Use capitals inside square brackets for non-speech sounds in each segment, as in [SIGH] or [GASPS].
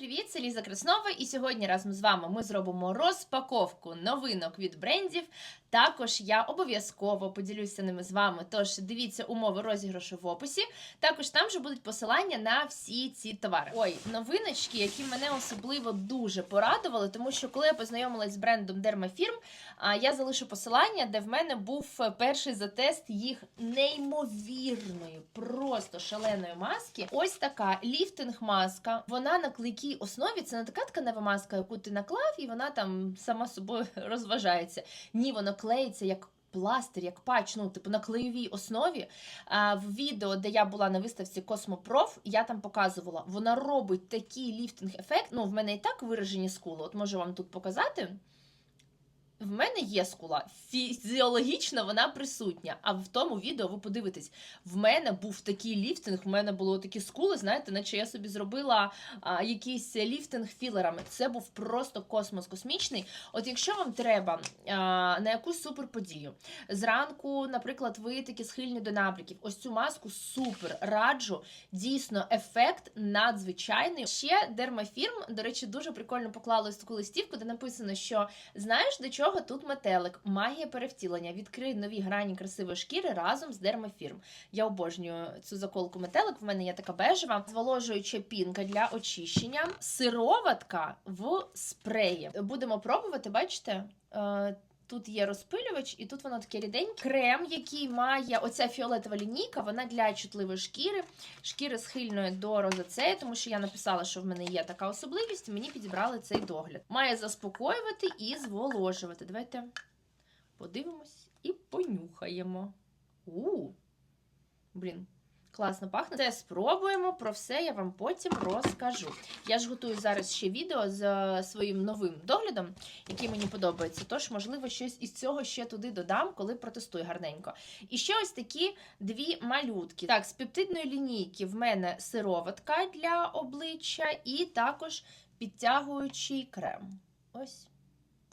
привіт! Це Ліза Краснова, і сьогодні разом з вами ми зробимо розпаковку новинок від брендів. Також я обов'язково поділюся ними з вами. Тож дивіться умови розіграшу в описі. Також там же будуть посилання на всі ці товари. Ой, новиночки, які мене особливо дуже порадували, тому що коли я познайомилась з брендом а, я залишу посилання, де в мене був перший затест їх неймовірної, просто шаленої маски. Ось така ліфтинг-маска. Вона на клейкій основі. Це не така тканева маска, яку ти наклав, і вона там сама собою [LAUGHS] розважається. Ні, воно клеїться як. Пластир, як патч, ну, типу на клеєвій основі. А, в відео, де я була на виставці Космопроф, я там показувала, вона робить такий ліфтинг-ефект. Ну, в мене і так виражені скули. От можу вам тут показати. В мене є скула. Фізіологічно вона присутня. А в тому відео ви подивитесь, в мене був такий ліфтинг, в мене було такі скули, знаєте, наче я собі зробила а, якийсь ліфтинг філерами. Це був просто космос космічний. От якщо вам треба а, на якусь суперподію, зранку, наприклад, ви такі схильні до набряків, ось цю маску супер раджу. Дійсно, ефект надзвичайний. Ще дермафірм, до речі, дуже прикольно поклали таку листівку, де написано, що знаєш, до чого тут метелик, магія перевтілення, відкрий нові грані красивої шкіри разом з дермафірм. Я обожнюю цю заколку метелик. В мене є така бежева, зволожуюча пінка для очищення, сироватка в спреї. Будемо пробувати, бачите? Тут є розпилювач, і тут воно таке ріденьке. Крем, який має оця фіолетова лінійка, вона для чутливої шкіри, шкіри схильної до розоцеї, тому що я написала, що в мене є така особливість, і мені підібрали цей догляд. Має заспокоювати і зволожувати. Давайте подивимось і понюхаємо. У, блін. Класно пахне. Це спробуємо. Про все я вам потім розкажу. Я ж готую зараз ще відео з е, своїм новим доглядом, який мені подобається. Тож, можливо, щось із цього ще туди додам, коли протестую гарненько. І ще ось такі дві малютки. Так, з пептидної лінійки в мене сироватка для обличчя, і також підтягуючий крем. Ось.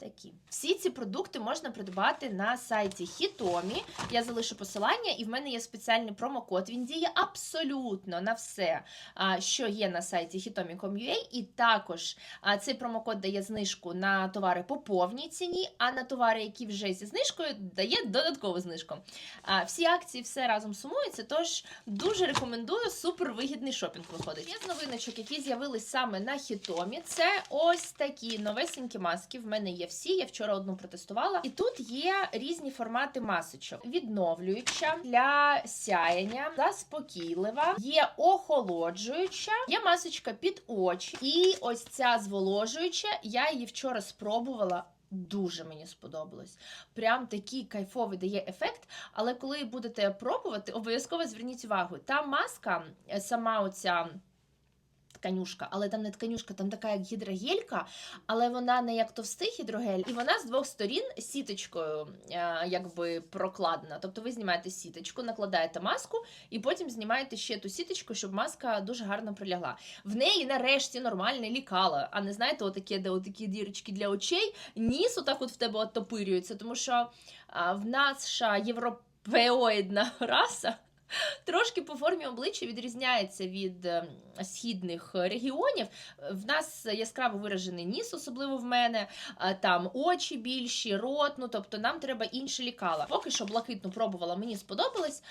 Такі всі ці продукти можна придбати на сайті Хітомі. Я залишу посилання, і в мене є спеціальний промокод. Він діє абсолютно на все, що є на сайті Hitomi.com.ua. І також цей промокод дає знижку на товари по повній ціні, а на товари, які вже зі знижкою, дає додаткову знижку. Всі акції все разом сумуються. Тож дуже рекомендую супер вигідний шопінг виходить. Є з новиночок, які з'явились саме на Хітомі. Це ось такі новесенькі маски. В мене є всі. Я вчора одну протестувала. І тут є різні формати масочок: відновлююча для сяєння, заспокійлива, є охолоджуюча, є масочка під очі. І ось ця зволожуюча. Я її вчора спробувала. Дуже мені сподобалось. Прям такий кайфовий дає ефект. Але коли будете пробувати, обов'язково зверніть увагу. Та маска, сама оця тканюшка, але там не тканюшка, там така як гідрогелька, але вона не як товстий гідрогель, і вона з двох сторін сіточкою е, якби прокладена. Тобто ви знімаєте сіточку, накладаєте маску, і потім знімаєте ще ту сіточку, щоб маска дуже гарно прилягла. В неї нарешті нормальне лікало, а не знаєте, отакі, де отакі дірочки для очей, ніс отак от в тебе оттопирюється, тому що в наша європеоїдна раса. Трошки по формі обличчя відрізняється від ем, східних регіонів. В нас яскраво виражений ніс, особливо в мене, там очі більші, рот, ну тобто нам треба інше лікала. Поки що блакитну пробувала, мені сподобалось.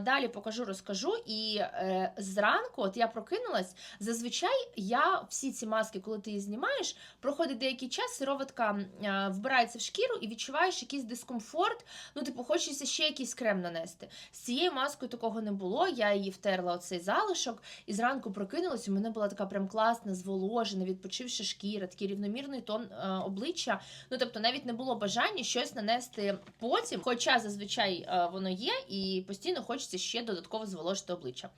Далі покажу, розкажу. І е, зранку, от я прокинулась, зазвичай я всі ці маски, коли ти її знімаєш, проходить деякий час, сироватка вбирається в шкіру і відчуваєш якийсь дискомфорт. Ну, типу, хочеться ще якийсь крем нанести. З цією маскою такого не було. Я її втерла оцей залишок, і зранку прокинулась, у мене була така прям класна, зволожена, відпочивша шкіра, такий рівномірний тон е, обличчя. Ну тобто, навіть не було бажання щось нанести потім, хоча зазвичай е, воно є, і постійно хочеться ще додатково зволожити обличчя.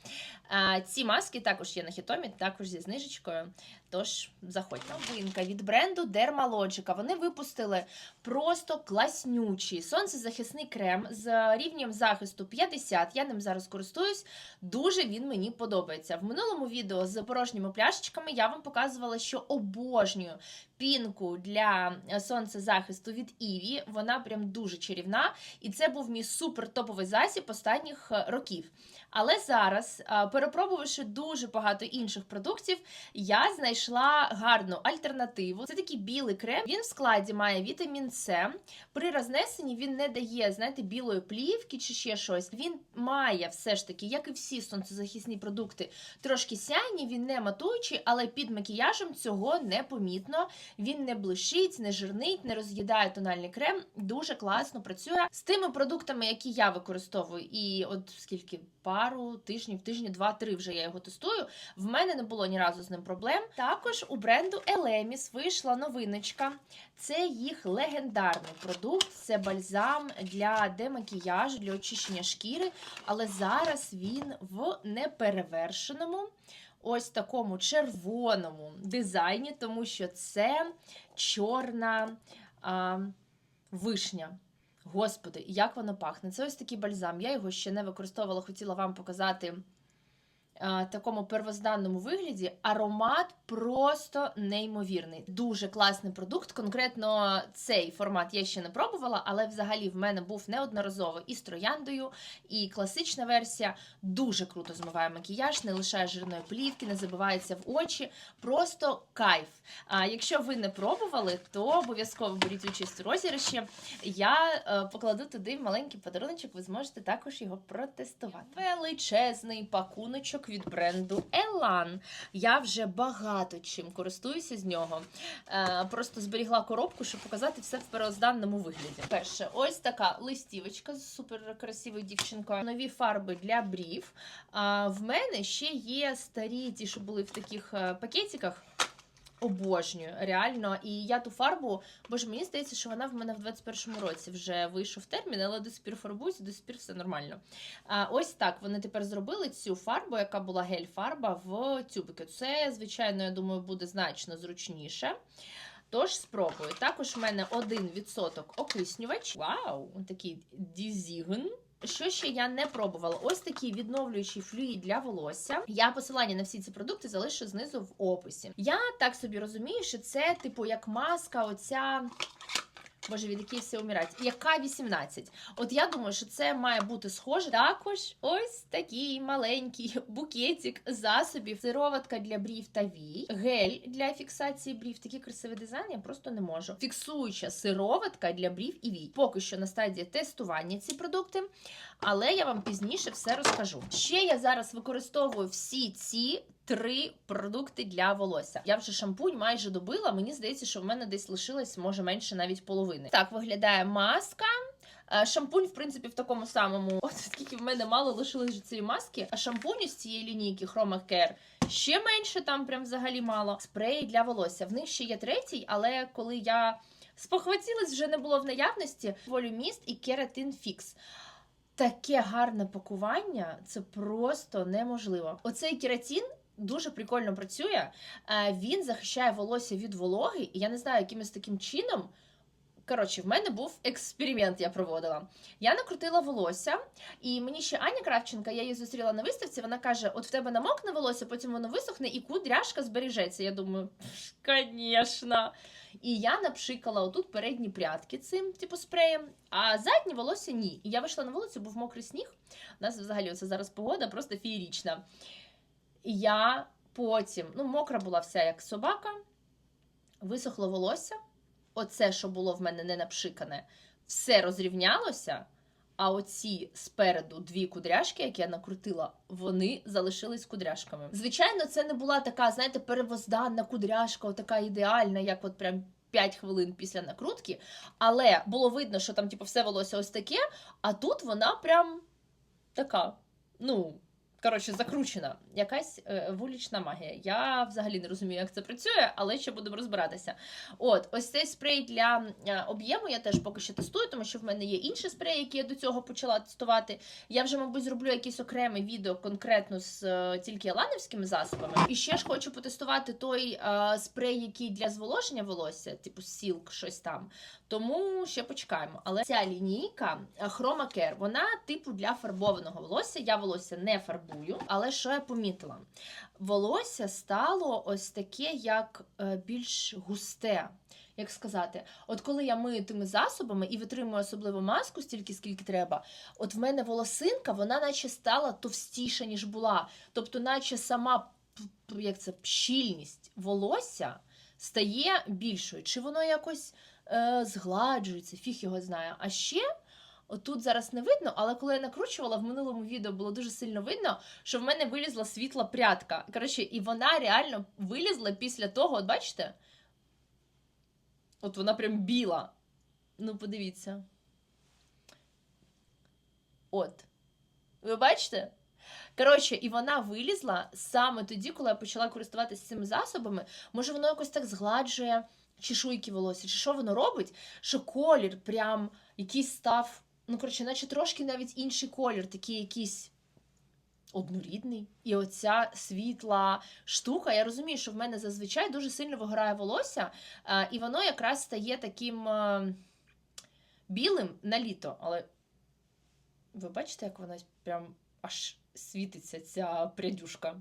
Е, ці маски також є на хітомі, також зі знижечкою. Тож заходьте. Новинка від бренду Dermalogica. Вони випустили просто класнючий сонцезахисний крем з рівнем захисту 50. Я ним зараз користуюсь. Дуже він мені подобається. В минулому відео з порожніми пляшечками я вам показувала, що обожнюю пінку для сонцезахисту від Іві. Вона прям дуже чарівна. І це був мій супер топовий засіб останніх років. Але зараз, перепробувавши дуже багато інших продуктів, я знайшла гарну альтернативу. Це такий білий крем. Він в складі має вітамін С. При рознесенні він не дає, знаєте, білої плівки чи ще щось. Він має все ж таки, як і всі сонцезахисні продукти, трошки сяйні, він не матуючий, але під макіяжем цього не помітно. Він не блищить, не жирнить, не роз'їдає тональний крем. Дуже класно працює з тими продуктами, які я використовую. І от скільки пару тижнів, тижні, два-три вже я його тестую. В мене не було ні разу з ним проблем. Також у бренду Elemis вийшла новиночка. Це їх легендарний продукт. Це бальзам для демакіяжу, для очищення шкіри. Але зараз він в неперевершеному. Ось такому червоному дизайні, тому що це чорна а, вишня. Господи, як воно пахне. Це ось такий бальзам. Я його ще не використовувала, хотіла вам показати такому первозданному вигляді. Аромат просто неймовірний. Дуже класний продукт. Конкретно цей формат я ще не пробувала, але взагалі в мене був неодноразово і з трояндою, і класична версія. Дуже круто змиває макіяж, не лишає жирної плівки, не забивається в очі. Просто кайф. А якщо ви не пробували, то обов'язково беріть участь у розіграші. Я е, покладу туди маленький подаруночок, ви зможете також його протестувати. Величезний пакуночок від бренду Elan. Я вже багато чим користуюся з нього. Е, просто зберігла коробку, щоб показати все в первозданному вигляді. Перше, ось така листівочка з супер красивою дівчинкою. Нові фарби для брів. В мене ще є старі, ті, що були в таких е, пакетиках. Обожнюю, реально. І я ту фарбу, боже, мені здається, що вона в мене в 21-му році вже вийшов термін, але до сих пір фарбуюся, до сих пір все нормально. А, ось так вони тепер зробили цю фарбу, яка була гель-фарба в тюбики. Це, звичайно, я думаю, буде значно зручніше. Тож спробую. Також в мене 1% окиснювач. Вау! Такий дізіген. Що ще я не пробувала? Ось такий відновлюючий флюїд для волосся. Я посилання на всі ці продукти залишу знизу в описі. Я так собі розумію, що це, типу, як маска, оця. Боже, від якої всі умирають. Яка 18. От я думаю, що це має бути схоже. Також ось такий маленький [LAUGHS] букетик засобів, сироватка для брів та вій, гель для фіксації брів. Такий красивий дизайн я просто не можу. Фіксуюча сироватка для брів і вій. Поки що на стадії тестування ці продукти, але я вам пізніше все розкажу. Ще я зараз використовую всі ці. Три продукти для волосся. Я вже шампунь майже добила. Мені здається, що в мене десь лишилось, може менше навіть половини. Так виглядає маска. Е, Шампунь, в принципі, в такому самому. От скільки в мене мало лишилось цієї маски. А шампуню з цієї лінійки Chroma Care ще менше, там прям взагалі мало. Спреї для волосся. В них ще є третій, але коли я спохватилась, вже не було в наявності. Волюміст і Keratin Fix. Таке гарне пакування, це просто неможливо. Оцей кератін. дуже прикольно працює. Е, Він захищає волосся від вологи, і я не знаю, якимось таким чином. Коротше, в мене був експеримент, я проводила. Я накрутила волосся, і мені ще Аня Кравченка, я її зустріла на виставці. Вона каже: От в тебе намокне волосся, потім воно висохне, і кудряшка збережеться. Я думаю, звісно. І я напшикала отут передні прядки цим, типу спреєм, а задні волосся ні. І я вийшла на вулицю, був мокрий сніг. У нас взагалі оце зараз погода просто феєрічна. І я потім, ну, мокра була вся як собака, висохло волосся. Оце, що було в мене не напшикане, все розрівнялося. А оці спереду дві кудряшки, які я накрутила, вони залишились кудряшками. Звичайно, це не була така, знаєте, перевозданна кудряшка, така ідеальна, як от прям 5 хвилин після накрутки. Але було видно, що там, типу, все волосся ось таке, а тут вона прям така, ну. Коротше, закручена якась е, вулична магія. Я взагалі не розумію, як це працює, але ще будемо розбиратися. От, ось цей спрей для е, об'єму я теж поки що тестую, тому що в мене є інші спреї, які я до цього почала тестувати. Я вже, мабуть, зроблю якесь окреме відео конкретно з е, тільки ланівськими засобами. І ще ж хочу потестувати той е, спрей, який для зволоження волосся, типу Silk, щось там. Тому ще почекаємо. Але ця лінійка Care, вона типу для фарбованого волосся. Я волосся не фарбую фарбую. Але що я помітила? Волосся стало ось таке, як е, більш густе. Як сказати, от коли я мию тими засобами і витримую особливо маску стільки, скільки треба, от в мене волосинка, вона наче стала товстіша, ніж була. Тобто, наче сама як це, щільність волосся стає більшою. Чи воно якось е, згладжується, фіг його знає. А ще. Отут зараз не видно, але коли я накручувала, в минулому відео було дуже сильно видно, що в мене вилізла світла прядка. Коротше, і вона реально вилізла після того, от бачите? От вона прям біла. Ну, подивіться. От. Ви бачите? Коротше, і вона вилізла саме тоді, коли я почала користуватися цими засобами. Може, воно якось так згладжує чешуйки волосся, чи що воно робить, що колір прям якийсь став. Ну, коротше, наче трошки навіть інший колір, такий якийсь однорідний. І оця світла штука. Я розумію, що в мене зазвичай дуже сильно вигорає волосся, і воно якраз стає таким е, білим на літо. Але ви бачите, як вона прям аж світиться, ця прядюшка.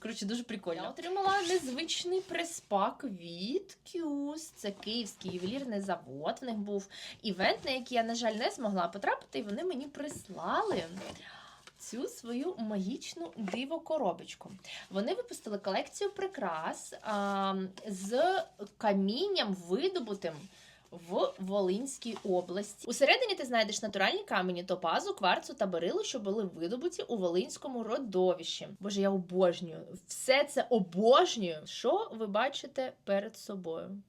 Коротше, дуже прикольно. Я отримала незвичний преспак від Кюс. Це київський ювелірний завод. В них був івент, на який я, на жаль, не змогла потрапити, і вони мені прислали цю свою магічну диво-коробочку. Вони випустили колекцію прикрас а, з камінням видобутим. В Волинській області. Усередині ти знайдеш натуральні камені топазу, кварцу та берилу, що були видобуті у Волинському родовищі. Боже, я обожнюю. Все це обожнюю. Що ви бачите перед собою?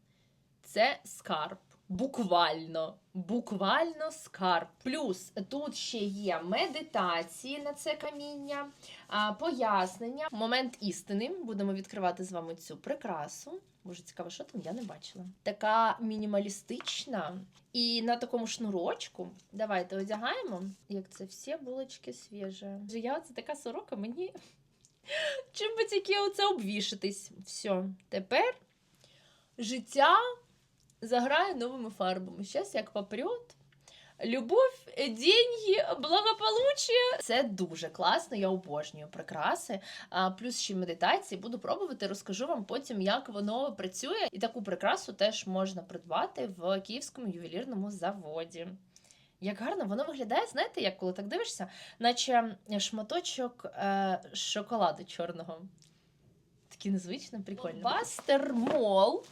Це скарб. Буквально, буквально скарб. Плюс тут ще є медитації на це каміння, пояснення, момент істини. Будемо відкривати з вами цю прикрасу. Боже, цікаво, що там я не бачила. Така мінімалістична. І на такому шнурочку. Давайте одягаємо. Як це всі булочки свіжі. Я це така сорока, мені. [LAUGHS] Чим би тільки оце обвішатись. Все, тепер життя заграє новими фарбами. Щас як попрет. Любов, деньги, благополуччя. Це дуже класно, я обожнюю прикраси. А, плюс ще медитації. Буду пробувати, розкажу вам потім, як воно працює. І таку прикрасу теж можна придбати в київському ювелірному заводі. Як гарно воно виглядає, знаєте, як коли так дивишся, наче шматочок е, шоколаду чорного. Такі незвично, прикольно. Бастер Мол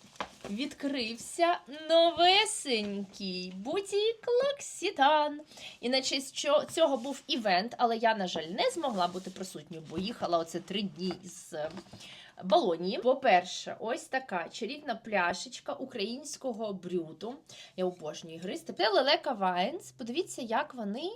відкрився новесенький бутік Лаксітан. І на честь цього був івент, але я, на жаль, не змогла бути присутньою, бо їхала оце три дні з е, Болонії. По-перше, ось така чарівна пляшечка українського брюту. Я обожнюю гристи. Це Лелека Вайнс. Подивіться, як вони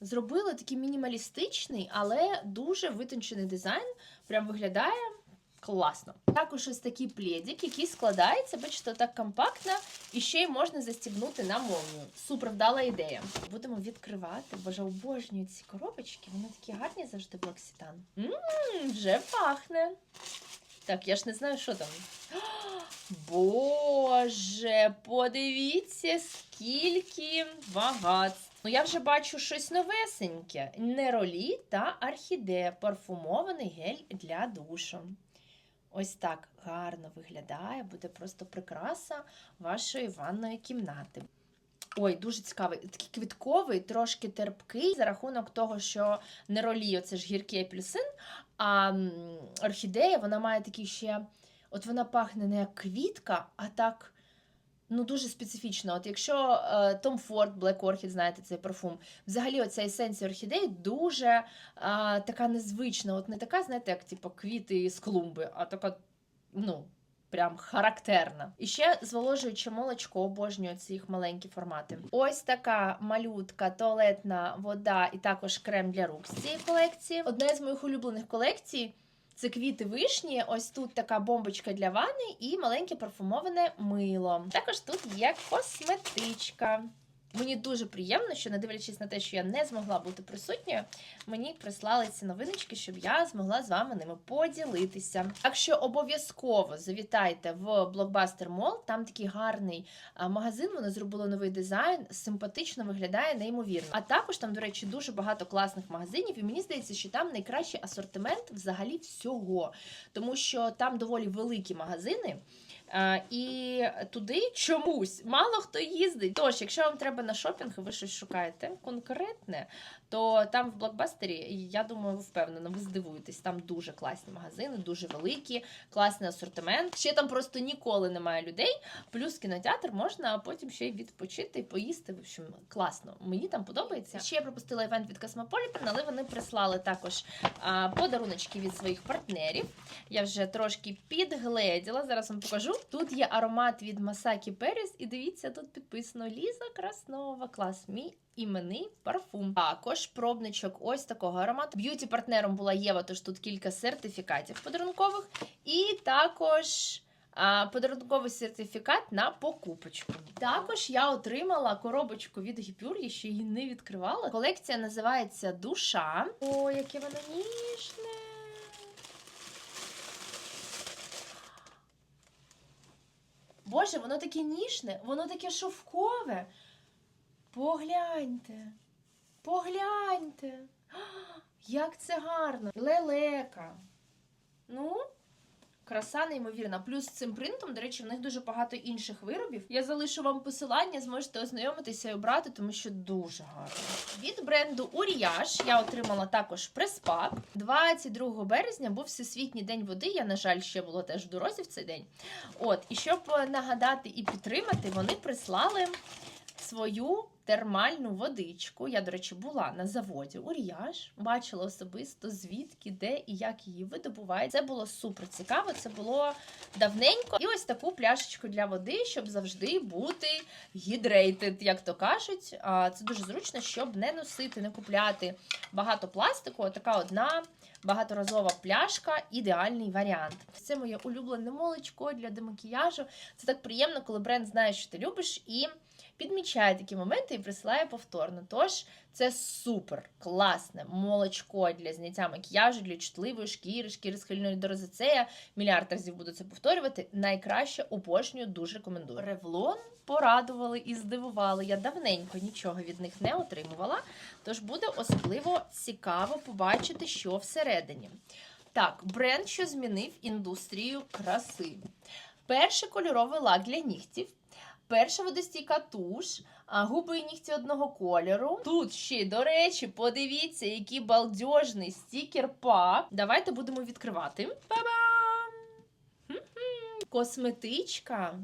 зробили такий мінімалістичний, але дуже витончений дизайн. Прям виглядає класно. Також ось такий пледик, який складається, бачите, так компактно, і ще й можна застібнути на молнію. Супер вдала ідея. Будемо відкривати. Боже, обожнюю ці коробочки. Вони такі гарні завжди Блоксітан. Ммм, вже пахне. Так, я ж не знаю, що там. [GASPS] Боже, подивіться, скільки багатств. Ну, я вже бачу щось новесеньке. Неролі та орхідея. Парфумований гель для душу. Ось так гарно виглядає, буде просто прикраса вашої ванної кімнати. Ой, дуже цікавий. Такий квітковий, трошки терпкий за рахунок того, що неролі це ж гіркий апельсин, а орхідея вона має такий ще. От вона пахне не як квітка, а так. Ну, дуже специфічно. От якщо е, Tom Ford Black Orchid, знаєте цей парфум, взагалі оця есенція орхідей дуже е, така незвична. От не така, знаєте, як типу, квіти з клумби, а така, ну, прям характерна. І ще зволожуюче молочко, обожнюю ці їх маленькі формати. Ось така малютка, туалетна вода і також крем для рук з цієї колекції. Одна з моїх улюблених колекцій. Це квіти вишні, ось тут така бомбочка для ванни і маленьке парфумоване мило. Також тут є косметичка. Мені дуже приємно, що не дивлячись на те, що я не змогла бути присутньою, мені прислали ці новиночки, щоб я змогла з вами ними поділитися. Так що обов'язково завітайте в Blockbuster Mall, там такий гарний магазин. Вони зробили новий дизайн, симпатично виглядає неймовірно. А також там, до речі, дуже багато класних магазинів, і мені здається, що там найкращий асортимент взагалі всього, тому що там доволі великі магазини. І туди чомусь мало хто їздить. Тож, якщо вам треба на шопінг, ви щось шукаєте конкретне, то там в блокбастері, я думаю, ви впевнена, ви здивуєтесь. Там дуже класні магазини, дуже великі, класний асортимент. Ще там просто ніколи немає людей. Плюс кінотеатр можна потім ще й відпочити і поїсти. В общем, класно. Мені там подобається. Ще я пропустила івент від Cosmopolitan, але вони прислали також подаруночки від своїх партнерів. Я вже трошки підгледіла. Зараз вам покажу. Тут є аромат від Масакі Періс, і дивіться, тут підписано Ліза Краснова. Клас, мій іменний парфум. Також пробничок ось такого аромату. Б'юті партнером була Єва, тож тут кілька сертифікатів подарункових. І також. а, Подарунковий сертифікат на покупочку. Також я отримала коробочку від Гіпюр, я ще її не відкривала. Колекція називається Душа. О, яке воно ніжне! Боже, воно таке ніжне, воно таке шовкове. Погляньте. Погляньте. [GASPS] Як це гарно. Лелека. Ну, краса неймовірна. Плюс цим принтом, до речі, в них дуже багато інших виробів. Я залишу вам посилання, зможете ознайомитися і обрати, тому що дуже гарно. Від бренду Уріяж я отримала також прес-пак. 22 березня був Всесвітній день води. Я, на жаль, ще була теж в дорозі в цей день. От, і щоб нагадати і підтримати, вони прислали свою термальну водичку. Я, до речі, була на заводі Уріяж, бачила особисто звідки, де і як її видобувають. Це було супер цікаво. Це було давненько. І ось таку пляшечку для води, щоб завжди бути гідрейтед, як то кажуть. Це дуже зручно, щоб не носити, не купляти багато пластику. Така одна. Багаторазова пляшка ідеальний варіант. Це моє улюблене молочко для демакіяжу. Це так приємно, коли бренд знає, що ти любиш, і підмічає такі моменти і присилає повторно. Тож це супер класне молочко для зняття макіяжу, для чутливої шкіри, шкіри схильної до розицея. Мільярд разів буду це повторювати. Найкраще обожнюю, дуже рекомендую. Ревлон порадували і здивували. Я давненько нічого від них не отримувала. Тож буде особливо цікаво побачити, що всередині. Так, бренд, що змінив індустрію краси. Перший кольоровий лак для нігтів. Перша водостійка туш, а губи і нігті одного кольору. Тут ще, до речі, подивіться, який балдежний стікер-пак. Давайте будемо відкривати. Ба-бам! Косметичка.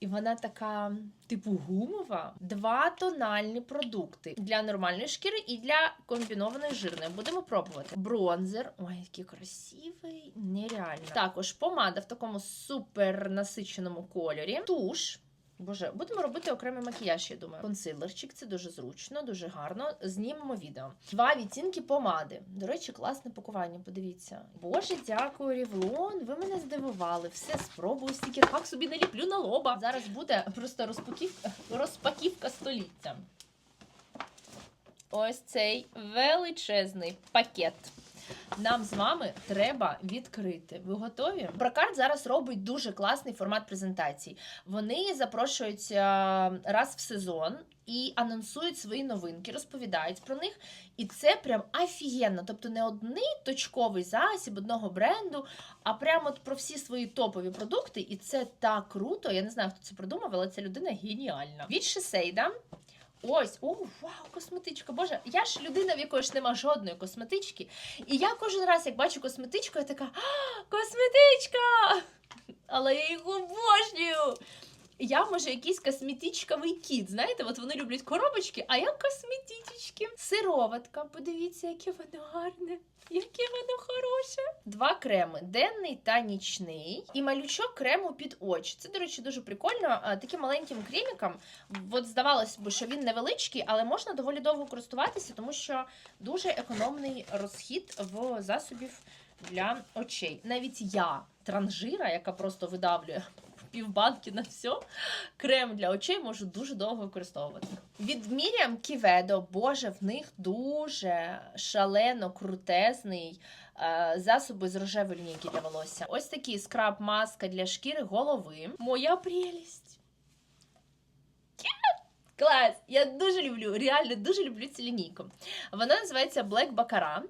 І вона така, типу, гумова. Два тональні продукти для нормальної шкіри і для комбінованої жирної. Будемо пробувати. Бронзер. Ой, який красивий, нереально. Також помада в такому супер насиченому кольорі. Туш. Боже, будемо робити окремий макіяж, я думаю. Консилерчик, це дуже зручно, дуже гарно. Знімемо відео. Два відтінки помади. До речі, класне пакування. Подивіться. Боже, дякую, Рівлон. Ви мене здивували. Все спробую. Стікер пак собі наліплю на лоба. Зараз буде просто розпаківка, розпаківка століття. Ось цей величезний пакет. Нам з вами треба відкрити. Ви готові? Бракард зараз робить дуже класний формат презентацій. Вони запрошують е, раз в сезон і анонсують свої новинки, розповідають про них. І це прям офігенно. Тобто не одний точковий засіб одного бренду, а прямо от про всі свої топові продукти. І це так круто. Я не знаю, хто це придумав, але ця людина геніальна. Від Шисейда. Ось, о, вау, косметичка. Боже, я ж людина, в якої ж нема жодної косметички. І я кожен раз, як бачу косметичку, я така «А, косметичка! Але я їх обожнюю. Я, може, якийсь косметичковий кіт. Знаєте, от вони люблять коробочки, а я косметички. Сироватка, подивіться, яке воно гарне. Яке воно хороше. Два креми: денний та нічний. І малючок крему під очі. Це, до речі, дуже прикольно. Таким маленьким креміком. От здавалося б, що він невеличкий, але можна доволі довго користуватися, тому що дуже економний розхід в засобів для очей. Навіть я, транжира, яка просто видавлює півбанки на все. Крем для очей можу дуже довго використовувати. Від Miriam Kivedo, боже, в них дуже шалено крутезний е, засоби з рожевої лінійки для волосся. Ось такий скраб маска для шкіри голови. Моя прелість. Клас! Я дуже люблю, реально дуже люблю цю лінійку. Вона називається Black Baccarat.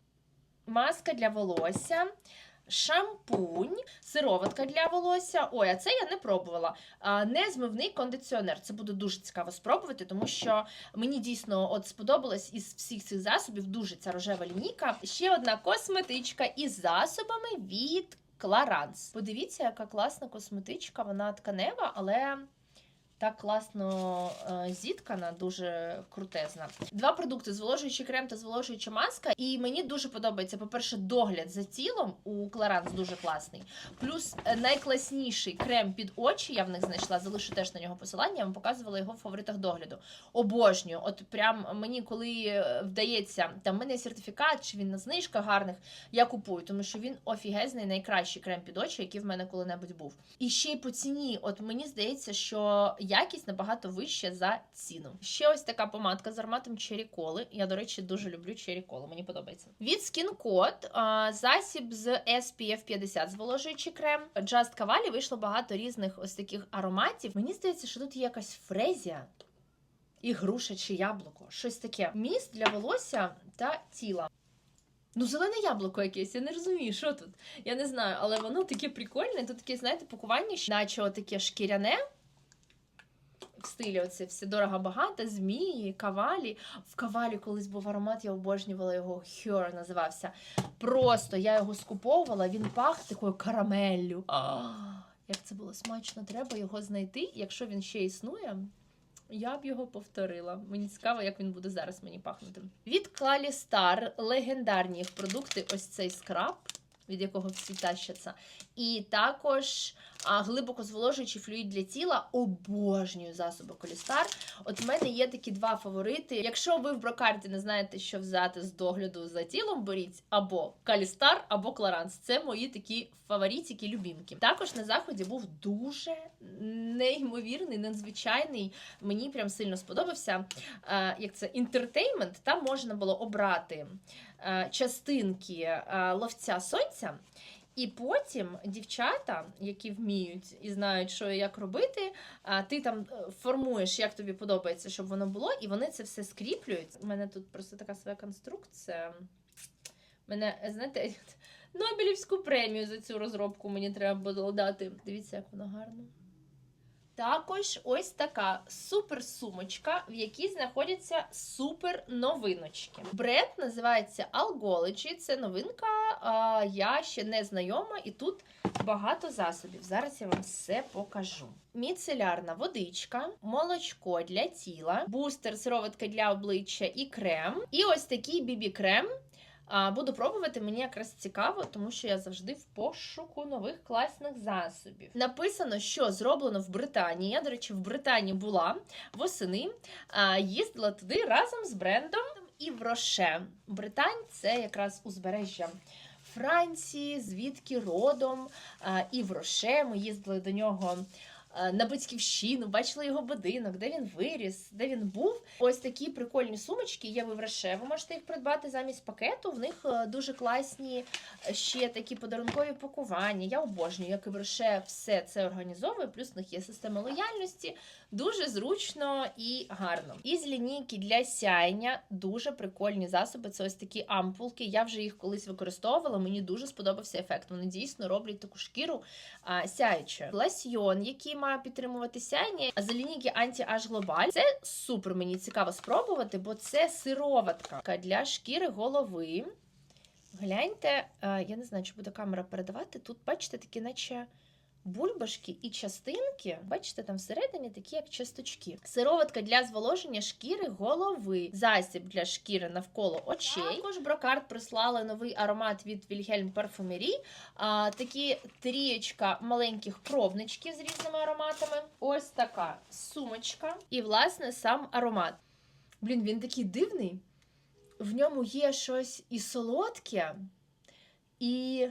Маска для волосся, шампунь, сироватка для волосся. Ой, а це я не пробувала. Незмивний кондиціонер. Це буде дуже цікаво спробувати, тому що мені дійсно от сподобалось із всіх цих засобів дуже ця рожева лінійка. Ще одна косметичка із засобами від Кларанс. Подивіться, яка класна косметичка. Вона тканева, але так класно е, зіткана, дуже крутезна. Два продукти: зволожуючий крем та зволожуюча маска. І мені дуже подобається, по-перше, догляд за тілом у Clarins дуже класний. Плюс е, найкласніший крем під очі, я в них знайшла, залишу теж на нього посилання. Я вам показувала його в фаворитах догляду. Обожнюю. От прям мені, коли е, вдається, там в мене сертифікат, чи він на знижках гарних, я купую, тому що він офігезний, найкращий крем під очі, який в мене коли-небудь був. І ще й по ціні, от мені здається, що якість набагато вища за ціну. Ще ось така помадка з ароматом Cola. Я, до речі, дуже люблю Cola, мені подобається. Від Skin Code засіб з SPF 50 зволожуючий крем. Just Cavalli вийшло багато різних ось таких ароматів. Мені здається, що тут є якась фрезія. І груша чи яблуко, щось таке. Міст для волосся та тіла. Ну, зелене яблуко якесь, я не розумію, що тут. Я не знаю, але воно таке прикольне. Тут таке, знаєте, пакування, наче таке шкіряне. Стилі оце все дорого багато, змії, кавалі. В кавалі колись був аромат, я обожнювала його Her називався. Просто я його скуповувала, він пах такою карамеллю. Як це було смачно, треба його знайти. Якщо він ще існує, я б його повторила. Мені цікаво, як він буде зараз мені пахнути. Від Клалі Star легендарні їх продукти. Ось цей скраб, від якого всі тащаться. І також а, глибоко зволожуючий флюїд для тіла. Обожнюю засоби Колістар. От в мене є такі два фаворити. Якщо ви в брокарді не знаєте, що взяти з догляду за тілом, беріть або Калістар, або Кларанс. Це мої такі фаворитики, любімки. Також на заході був дуже неймовірний, надзвичайний. Мені прям сильно сподобався. Е, як це інтертеймент, там можна було обрати частинки е, ловця сонця. І потім дівчата, які вміють і знають, що і як робити, ти там е, формуєш, як тобі подобається, щоб воно було, і вони це все скріплюють. У мене тут просто така своя конструкція. Мене, знаєте, [LAUGHS] Нобелівську премію за цю розробку мені треба було дати. Дивіться, як воно гарно. Також ось така супер сумочка, в якій знаходяться супер новиночки. Бренд називається Algology. Це новинка. А, я ще не знайома, і тут багато засобів. Зараз я вам все покажу. Міцелярна водичка, молочко для тіла, бустер, сироватка для обличчя і крем. І ось такий бібі-крем. Буду пробувати, мені якраз цікаво, тому що я завжди в пошуку нових класних засобів. Написано, що зроблено в Британії. Я, до речі, в Британії була восени, їздила туди разом з брендом і в Роше. Британь це якраз узбережжя. Франції, звідки родом, і в Роше ми їздили до нього на батьківщину, бачили його будинок, де він виріс, де він був. Ось такі прикольні сумочки. Є в Євроше. Ви можете їх придбати замість пакету. В них е, дуже класні е, ще такі подарункові пакування. Я обожнюю, як і Євроше все це організовує. Плюс в них є система лояльності. Дуже зручно і гарно. Із лінійки для сяйня дуже прикольні засоби. Це ось такі ампулки. Я вже їх колись використовувала. Мені дуже сподобався ефект. Вони дійсно роблять таку шкіру а, сяючою. Ласьйон, який має підтримувати сяйні А лінійки Anti-Age Global. Це супер мені цікаво спробувати, бо це сироватка для шкіри голови. Гляньте, е, я не знаю, чи буде камера передавати. Тут, бачите, такі, наче бульбашки і частинки. Бачите, там всередині такі, як часточки. Сироватка для зволоження шкіри голови. Засіб для шкіри навколо очей. Також брокарт прислали новий аромат від Parfumerie. А, такі трієчка маленьких пробничків з різними ароматами. Ось така сумочка. І, власне, сам аромат. Блін, він такий дивний. В ньому є щось і солодке, і,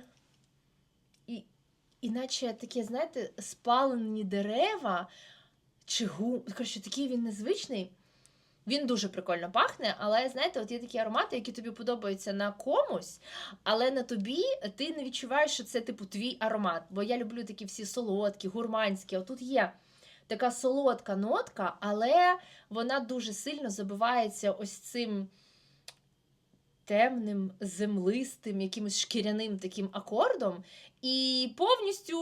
іначе таке, знаєте, спалені дерева чи гум. Коротше, такий він незвичний. Він дуже прикольно пахне, але знаєте, от є такі аромати, які тобі подобаються на комусь, але на тобі ти не відчуваєш, що це типу твій аромат. Бо я люблю такі всі солодкі, гурманські. Отут є така солодка нотка, але вона дуже сильно забивається ось цим темним, землистим, якимось шкіряним таким акордом, і повністю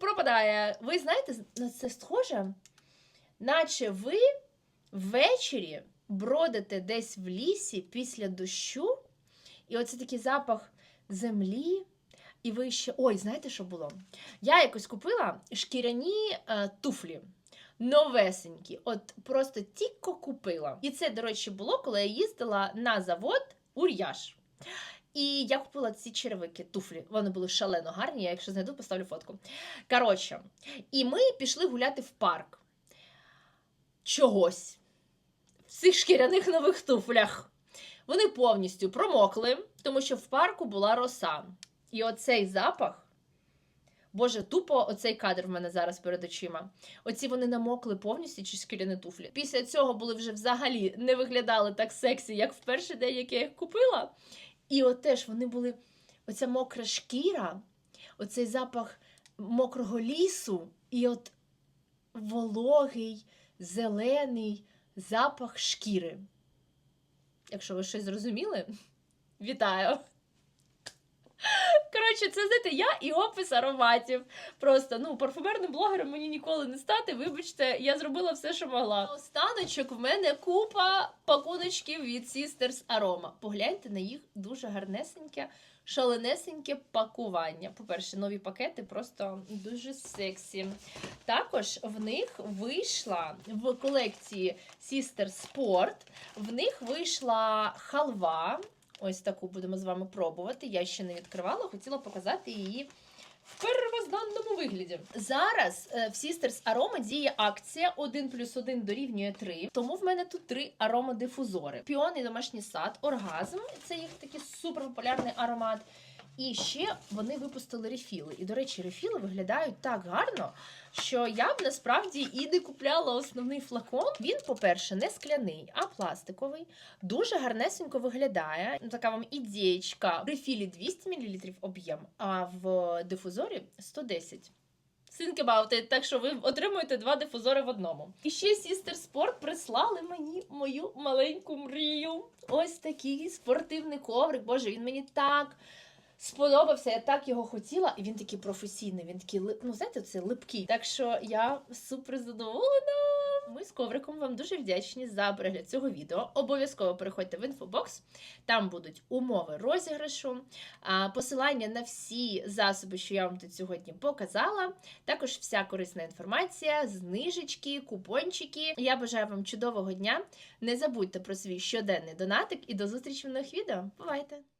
пропадає. Ви знаєте, на це схоже, наче ви ввечері бродите десь в лісі після дощу, і оце такий запах землі. І ви ще. Ой, знаєте, що було? Я якось купила шкіряні е, туфлі. Новесенькі, от просто тільки купила. І це, до речі, було, коли я їздила на завод Ур'яш. І я купила ці черевики, туфлі. Вони були шалено гарні. Я, якщо знайду, поставлю фотку. Коротше, і ми пішли гуляти в парк. Чогось. В цих шкіряних нових туфлях. Вони повністю промокли, тому що в парку була роса. І оцей запах. Боже, тупо оцей кадр в мене зараз перед очима. Оці вони намокли повністю чи шкіряні туфлі. Після цього були вже взагалі не виглядали так сексі, як в перший день, як я їх купила. І от теж вони були оця мокра шкіра, оцей запах мокрого лісу, і от вологий, зелений запах шкіри. Якщо ви щось зрозуміли, вітаю! Коротше, це знаєте, я і опис ароматів. Просто ну, парфумерним блогером мені ніколи не стати. Вибачте, я зробила все, що могла. Останочок в мене купа пакуночків від Sisters Aroma. Погляньте на їх дуже гарнесеньке, шаленесеньке пакування. По-перше, нові пакети просто дуже сексі. Також в них вийшла в колекції Sister Sport, в них вийшла халва. Ось таку будемо з вами пробувати. Я ще не відкривала, хотіла показати її в первозданному вигляді. Зараз е, в Sisters Aroma діє акція 1 плюс 1 дорівнює 3. Тому в мене тут три аромадифузори: Піон і домашній сад, оргазм це їх такий суперпопулярний аромат. І ще вони випустили рефіли. І, до речі, рефіли виглядають так гарно, що я б насправді і не купляла основний флакон. Він, по-перше, не скляний, а пластиковий. Дуже гарнесенько виглядає. Така вам ідеєчка. В рефілі 200 мл об'єм, а в дифузорі 110 Think about it, так що ви отримуєте два дифузори в одному. І ще Sister Sport прислали мені мою маленьку мрію. Ось такий спортивний коврик. Боже, він мені так сподобався. Я так його хотіла, і він такий професійний. Він такий лип- ну знаєте, це липкий. Так що я супер задоволена. Ми з ковриком вам дуже вдячні за перегляд цього відео. Обов'язково переходьте в інфобокс. Там будуть умови розіграшу, посилання на всі засоби, що я вам тут сьогодні показала. Також вся корисна інформація, знижечки, купончики. Я бажаю вам чудового дня. Не забудьте про свій щоденний донатик і до зустрічі в нових відео. Бувайте!